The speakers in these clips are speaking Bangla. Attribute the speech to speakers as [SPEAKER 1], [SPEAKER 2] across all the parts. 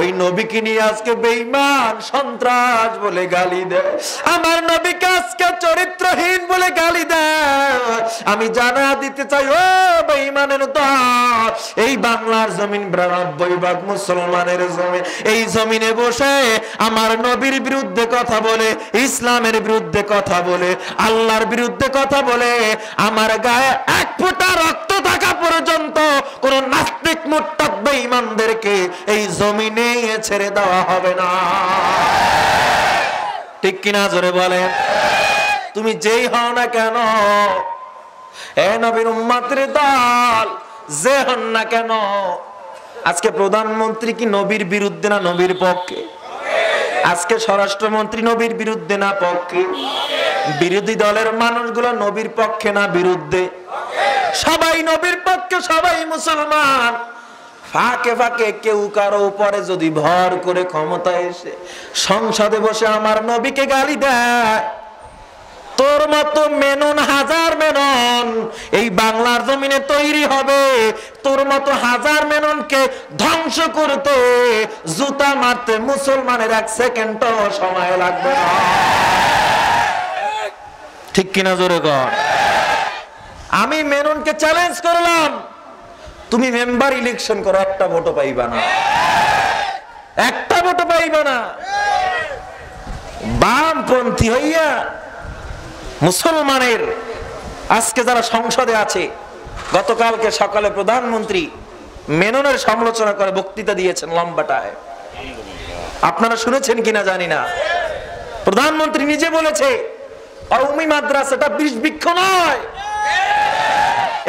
[SPEAKER 1] ওই নবীকে নিয়ে আজকে বেঈমান, সন্ত্রাস বলে গালি দেয়। আমার নবীকে আজকে চরিত্রহীন বলে গালি দেয়। আমি জানা দিতে চাই, ও বেঈমানের দল, এই বাংলার জমিন বিরানব্বই ভাগ মুসলমানের জমিন এই জমিনে বসে আমার নবীর বিরুদ্ধে কথা বলে, ইসলামের বিরুদ্ধে কথা বলে, আল্লাহর বিরুদ্ধে কথা বলে, আমার গায়ে এক ফোঁটা রক্ত থাকা পর্যন্ত কোন নাস্তিক মুট্টাদ বেঈমানদেরকে এই জমিনে ছেড়ে দেওয়া হবে না। ঠিক কিনা জোরে বলেন? তুমি যেই হও না কেন? এ নবীর উম্মাতের দল যে হন না কেন? আজকে প্রধানমন্ত্রী কি নবীর বিরুদ্ধে না নবীর পক্ষে? আজকে স্বরাষ্ট্রমন্ত্রী নবীর বিরুদ্ধে না পক্ষে? বিরোধী দলের মানুষগুলো নবীর পক্ষে না বিরুদ্ধে? সবাই নবীর পক্ষে, সবাই মুসলমান। ফাঁকে ফাঁকে কেউ কারও উপরে যদি ভর করে ক্ষমতা এসে সংসদে বসে আমার নবীকে গালি দেয়, তোর মতো মেনন, হাজার মেনন এই বাংলার জমিনে তৈরি হবে। তোর মতো হাজার মেননকে ধ্বংস করতে জুতা মারতে মুসলমানের এক সেকেন্ড সময় লাগবে ঠিক কিনা জোরে কর? আমি মেননকে চ্যালেঞ্জ করলাম। তুমি মেম্বার ইলেকশন করো, একটা ভোটও পাইবা না। একটা ভোটও পাইবা না। বামপন্থী হইয়া মুসলমানের, আজকে যারা সংসদে আছে, গতকালকে সকালে প্রধানমন্ত্রী মেননের সমালোচনা করে, বক্তৃতা দিয়েছেন লম্বাটায়। আপনারা শুনেছেন কিনা জানি না। প্রধানমন্ত্রী নিজে বলেছে কওমি মাদ্রাসাটা বিষ বৃক্ষ নয়।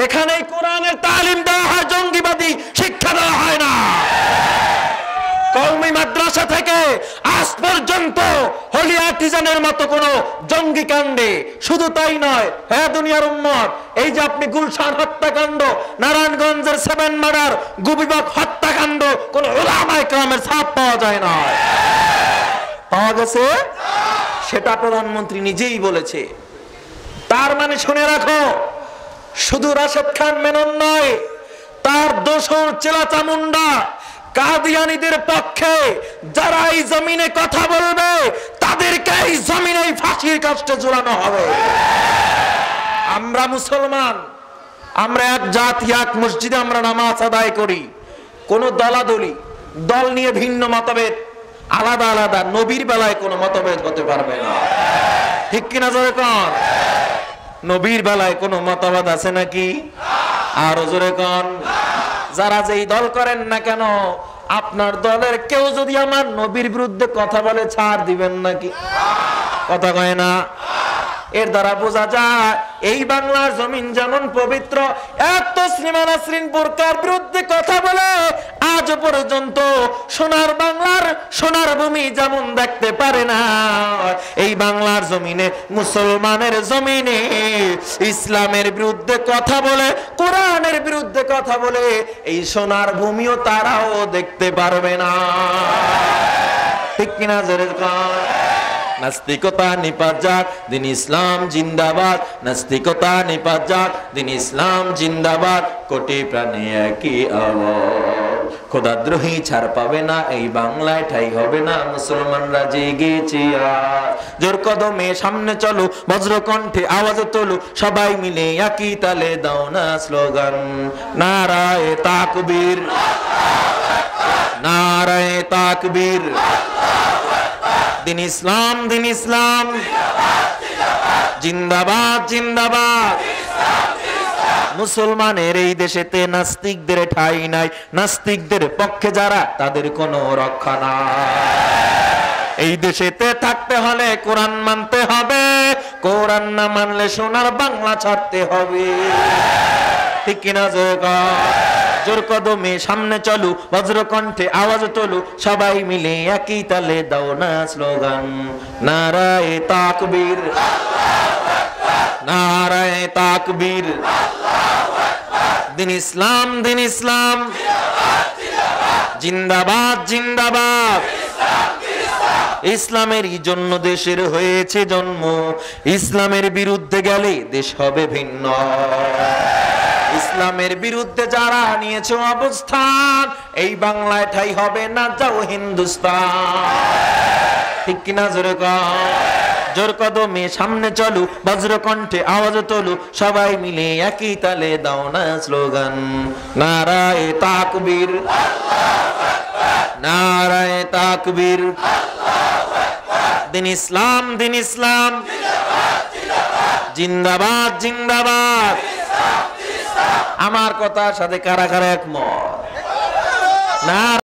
[SPEAKER 1] এখানে কোরআনের তালিম দেওয়া হয় জঙ্গিবাদী শিক্ষা দেওয়া হয় না কওমি মাদ্রাসা থেকে আজ পর্যন্ত হলি আর্টিজানের মতো কোন জঙ্গি কাণ্ডে। শুধু তাই নয় হ্যাঁ দুনিয়ার উম্মত, এই যে আপনি গুলশান হত্যাকাণ্ড, নারায়ণগঞ্জের সেভেন মার্ডার, গুবিবাগ হত্যাকাণ্ড, কোন ওলামায় কামের ছাপ পাওয়া যায় না। পাওয়া গেছে? সেটা প্রধানমন্ত্রী নিজেই বলেছে। তার মানে শুনে রাখো, শুধু রাশেদ খান মেনন নয়, তার দোষর চেলা চামুন্ডা কাদিয়ানিদের পক্ষে যারা এই জমিনে কথা বলবে তাদেরকে এই জমিনে ফাঁসির কাষ্টে জোড়ানো হবে। আমরা মুসলমান, আমরা এক জাতি, এক মসজিদে আমরা নামাজ আদায় করি। কোন দলাদলি, দল নিয়ে ভিন্ন মতভেদ, আলাদা আলাদা, নবীর বেলায় কোনো মতভেদ হতে পারবে না। ঠিক কিনা জোরে কন? নবীর বেলায় কোনো মতবাদ আছে নাকি? আর জোরে কন? যারা যেই দল করেন না কেন, আপনার দলের কেউ যদি আমার নবীর বিরুদ্ধে কথা বলে ছাড় দিবেন নাকি? কথা কয় না। এর দ্বারা বোঝা যায়, এই বাংলার জমিন যেমন পবিত্র, এত শ্রীমানা শ্রীনপুরকার বিরুদ্ধে কথা বলে আজ পর্যন্ত সোনার বাংলার সোনার ভূমি যেমন দেখতে পারে না, এই বাংলার জমিনে, মুসলমানের জমিনে, ইসলামের বিরুদ্ধে কথা বলে, কোরআনের বিরুদ্ধে কথা বলে, এই সোনার ভূমিও তারাও দেখতে পারবে না। ঠিক কিনা, জোরে কর নাস্তিকতা নিপাত যাক দিন ইসলাম জিন্দাবাদ। নাস্তিকতা নিপাত যাক দিন ইসলাম জিন্দাবাদ। কোটি প্রাণে একই আওয়াজ। খোদাদ্রোহী ছাড় পাবে না, এই বাংলায় ঠাই হবে না, মুসলমানরা জেগেছে। জোর কদমে সামনে চলো, বজ্রকণ্ঠে আওয়াজ তোলো, সবাই মিলে একই তালে দাও না স্লোগান। নারায় তাকবীর। নারায় তাকবীর। দিন ইসলাম দিন ইসলাম। জিন্দাবাদ জিন্দাবাদ। মুসলমানের এই দেশেতে নাস্তিকদের ঠাই নাই। নাস্তিকদের পক্ষে যারা, তাদের কোনো রক্ষা এই দেশেতে থাকতে হলে কোরআন মানতে হবে। কোরআন না মানলে সোনার বাংলা ছাড়তে হবে। ঠিক কিনা জোর কদমে সামনে চলু, বজ্রকণ্ঠে আওয়াজ তোলু, সবাই মিলে একই তালে দাও না স্লোগান। নারায় তাকবীর। নারায় তাকবীর। দিন ইসলাম দিন ইসলাম। জিন্দাবাদ জিন্দাবাদ। ইসলামেরই জন্য দেশের হয়েছে জন্ম। ইসলামের বিরুদ্ধে গেলে দেশ হবে ভিন্ন। ইসলামের বিরুদ্ধে যারা নিয়েছে অবস্থান, এই বাংলায় ঠাই হবে না, যাও হিন্দুস্তান। ঠিক কিনা জোরে কর জোর কদমে সামনে চলু বজ্র কণ্ঠে আওয়াজ তোলু, সবাই মিলে একই তালে দাও না স্লোগান। নারায় তাকবীর। নারায় তাকবীর। দিন ইসলাম দিন ইসলাম। জিন্দাবাদ জিন্দাবাদ। আমার কথার সাথে কারা কারা একমত? না